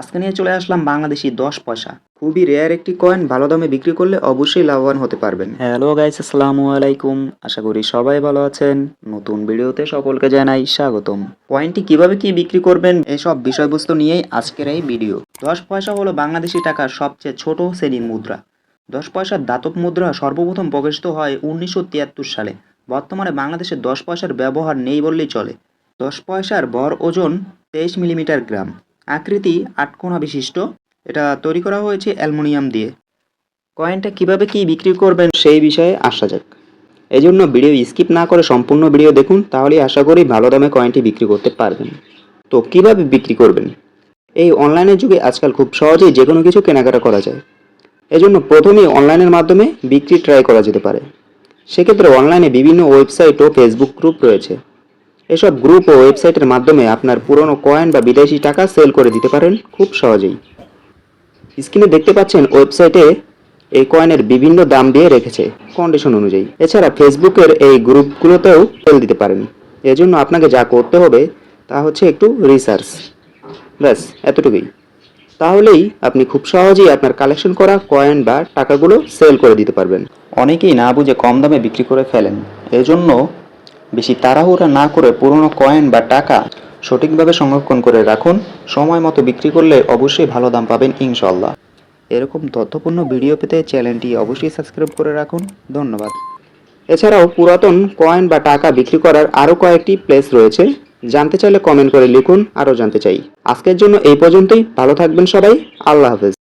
আজকে নিয়ে চলে আসলাম বাংলাদেশি দশ পয়সা। খুবই রেয়ার একটি কয়েন ভালো দামে বিক্রি করলে অবশ্যই লাভবান হতে পারবেন। হ্যালো গাইস আসসালামু আলাইকুম। আশা করি সবাই ভালো আছেন। নতুন ভিডিওতে সকলকে জানাই স্বাগতম। কয়েনটি কীভাবে কি বিক্রি করবেন এসব বিষয়বস্তু নিয়েই আজকের এই ভিডিও দশ পয়সা হলো বাংলাদেশি টাকার সবচেয়ে ছোট শ্রেণির মুদ্রা। দশ পয়সার দাতব মুদ্রা সর্বপ্রথম প্রকাশিত হয় উনিশশো তিয়াত্তর সালে। বর্তমানে বাংলাদেশে দশ পয়সার ব্যবহার নেই বললেই চলে। দশ পয়সার ভর ওজন তেইশ মিলিমিটার গ্রাম। আকৃতি আটকোনা বিশিষ্ট। এটা তৈরি করা হয়েছে অ্যালুমিনিয়াম দিয়ে। কয়েনটা কীভাবে কি বিক্রি করবেন সেই বিষয়ে আসা যাক। এই জন্য ভিডিও স্কিপ না করে সম্পূর্ণ ভিডিও দেখুন, তাহলেই আশা করি ভালো দামে কয়েনটি বিক্রি করতে পারবেন। তো কীভাবে বিক্রি করবেন? এই অনলাইনের যুগে আজকাল খুব সহজেই যে কোনো কিছু কেনাকাটা করা যায়। এজন্য প্রথমেই অনলাইনের মাধ্যমে বিক্রি ট্রাই করা যেতে পারে। সেক্ষেত্রে অনলাইনে বিভিন্ন ওয়েবসাইট ও ফেসবুক গ্রুপ রয়েছে। এসব গ্রুপ ও ওয়েবসাইটের মাধ্যমে আপনার পুরনো কয়েন বা বিদেশি টাকা সেল করে দিতে পারেন খুব সহজেই। স্ক্রিনে দেখতে পাচ্ছেন ওয়েবসাইটে এই কয়েনের বিভিন্ন দাম দিয়ে রেখেছে কন্ডিশন অনুযায়ী। এছাড়া ফেসবুকের এই গ্রুপগুলোতেও সেল দিতে পারেন। এজন্য আপনাকে যা করতে হবে তা হচ্ছে একটু রিসার্চ। ব্যাস, এতটুকুই। তাহলেই আপনি খুব সহজেই আপনার কালেকশন করা কয়েন বা টাকাগুলো সেল করে দিতে পারবেন। অনেকেই না বুঝে কম দামে বিক্রি করে ফেলেন। এজন্য বেশি তাড়াহুড়া না করে পুরনো কয়েন বা টাকা সঠিকভাবে সংরক্ষণ করে রাখুন। সময় মতো বিক্রি করলে অবশ্যই ভালো দাম পাবেন ইনশাল্লাহ এরকম তথ্যপূর্ণ ভিডিও পেতে চ্যানেলটি অবশ্যই সাবস্ক্রাইব করে রাখুন। ধন্যবাদ। এছাড়াও পুরাতন কয়েন বা টাকা বিক্রি করার আরও কয়েকটি প্লেস রয়েছে। জানতে চাইলে কমেন্ট করে লিখুন, আরও জানতে চাই। আজকের জন্য এই পর্যন্তই। ভালো থাকবেন সবাই। আল্লাহ হাফেজ।